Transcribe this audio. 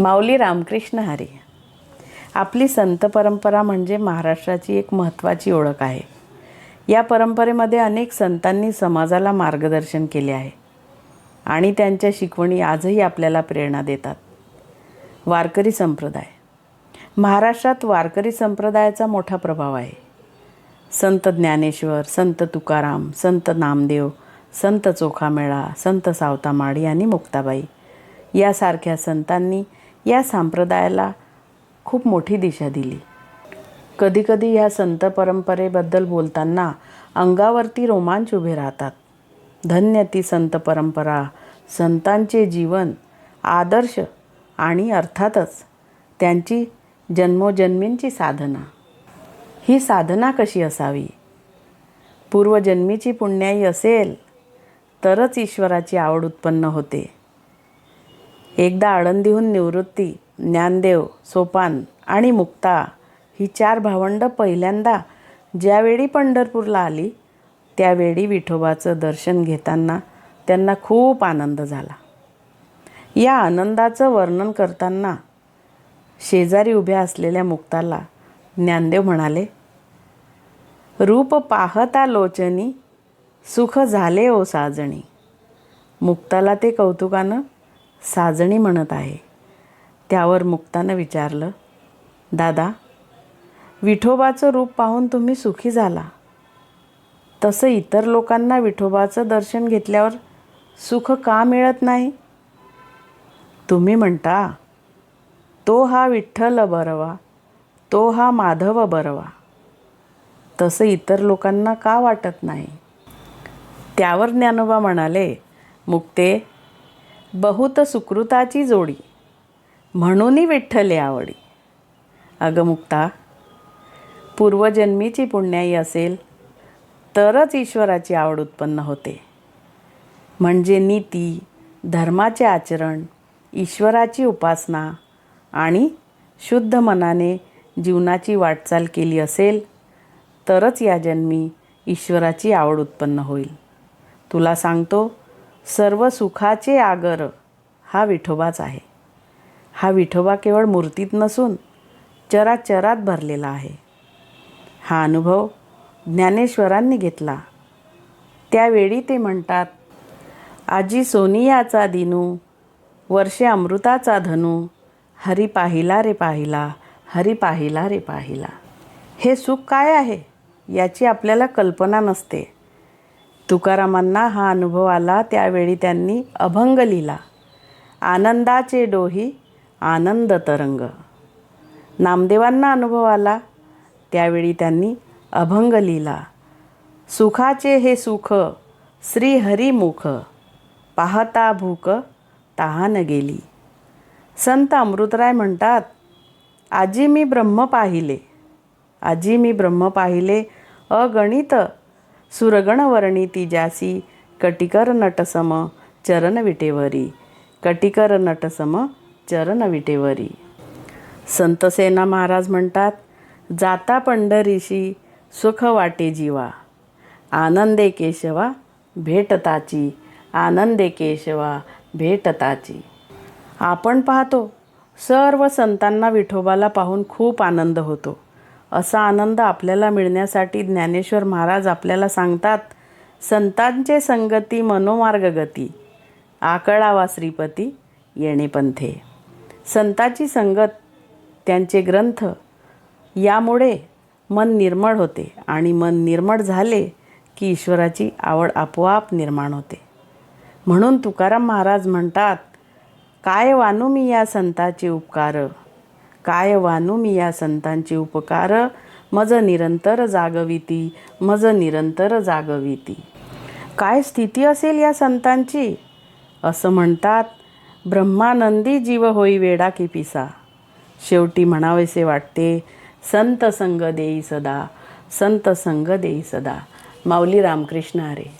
माऊली रामकृष्ण हरी. आपली संत परंपरा म्हणजे महाराष्ट्राची एक महत्त्वाची ओळख आहे. या परंपरेमध्ये अनेक संतांनी समाजाला मार्गदर्शन केले आहे आणि त्यांच्या शिकवणी आजही आपल्याला प्रेरणा देतात. वारकरी संप्रदाय. महाराष्ट्रात वारकरी संप्रदायाचा मोठा प्रभाव आहे. संत ज्ञानेश्वर संत तुकाराम संत नामदेव संत चोखामेळा संत सावतामाडी आणि मुक्ताबाई यासारख्या संतांनी या संप्रदायाला खूप मोठी दिशा दिली. कधीकधी ह्या संत परंपरेबद्दल बोलताना अंगावरती रोमांच उभे राहतात. धन्य ती संत परंपरा संतांचे जीवन आदर्श आणि अर्थातच त्यांची जन्मोजन्मींची साधना. ही साधना कशी असावी? पूर्वजन्मीची पुण्याई असेल तरच ईश्वराची आवड उत्पन्न होते. एकदा आळंदीहून निवृत्ती ज्ञानदेव सोपान आणि मुक्ता ही चार भावंडं पहिल्यांदा ज्यावेळी पंढरपूरला आली त्यावेळी विठोबाचं दर्शन घेताना त्यांना खूप आनंद झाला. या आनंदाचं वर्णन करताना शेजारी उभ्या असलेल्या मुक्ताला ज्ञानदेव म्हणाले रूप पाहता लोचनी सुख झाले ओ साजणी मुक्ताला ते कौतुकानं साजणी म्हणत आहे. त्यावर मुक्तानं विचारलं दादा विठोबाचं रूप पाहून तुम्ही सुखी झाला. तसं इतर लोकांना विठोबाचं दर्शन घेतल्यावर सुख का मिळत नाही? तुम्ही म्हणता तो हा विठ्ठल बरवा तो हा माधव बरवा. तसं इतर लोकांना का वाटत नाही? त्यावर ज्ञानोबा म्हणाले मुक्ते बहुत सुकृताची जोडी. म्हणूनही विठ्ठले आवडी. अगं मुक्ता पूर्वजन्मीची पुण्याई असेल तरच ईश्वराची आवड उत्पन्न होते. म्हणजे नीती धर्माचे आचरण ईश्वराची उपासना आणि शुद्ध मनाने जीवनाची वाटचाल केली असेल तरच या जन्मी ईश्वराची आवड उत्पन्न होईल. तुला सांगतो सर्व सुखाचे आगर हा विठोबाच आहे. हा विठोबा केवळ मूर्तीत नसून चराचरात भरलेला आहे. हा अनुभव ज्ञानेश्वरांनी घेतला. त्यावेळी ते म्हणतात आजी सोनियाचा दिनू वर्षे अमृताचा धनू हरी पाहिला रे पाहिला हरी पाहिला रे पाहिला. हे सुख काय आहे? याची आपल्याला कल्पना नसते. तुकारामांना हा अनुभव आला. त्यावेळी त्यांनी अभंग लिहिला. आनंदाचे डोही आनंद तरंग. नामदेवांना अनुभव आला. त्यावेळी त्यांनी अभंग लिहिला. सुखाचे हे सुख श्रीहरिमुख पाहता भूक तहान गेली. संत अमृतराय म्हणतात आजी मी ब्रह्म पाहिले. आजी मी ब्रह्म पाहिले अगणित सुरगणवर्णी ती जासी कटिकर नटसम चरण विटेवरी. कटिकर नटसम चरण विटेवरी. संतसेना महाराज म्हणतात जाता पंढरीशी सुख वाटे जीवा. आनंदे केशवा भेटताची. आनंदे केशवा भेटताची. आपण पाहतो सर्व संतांना विठोबाला पाहून खूप आनंद होतो. असा आनंद आपल्याला मिळण्यासाठी ज्ञानेश्वर महाराज आपल्याला सांगतात संतांचे संगती मनोमार्ग गती. आकळावा श्रीपती येणे पंथे. संताची संगत त्यांचे ग्रंथ यामुळे मन निर्मळ होते आणि मन निर्मळ झाले की ईश्वराची आवड आपोआप निर्माण होते. म्हणून तुकाराम महाराज म्हणतात काय वानू मी या संताचे उपकार? काय वानू मी या संतांचे उपकार? मज निरंतर जागविती मज निरंतर जागविती. काय स्थिती असेल या संतांची? असं म्हणतात ब्रह्मानंदी जीव होई वेडा की पिसा. शेवटी म्हणावेसे वाटते संत संग देई सदा संत संग देई सदा. माऊली रामकृष्ण हरे.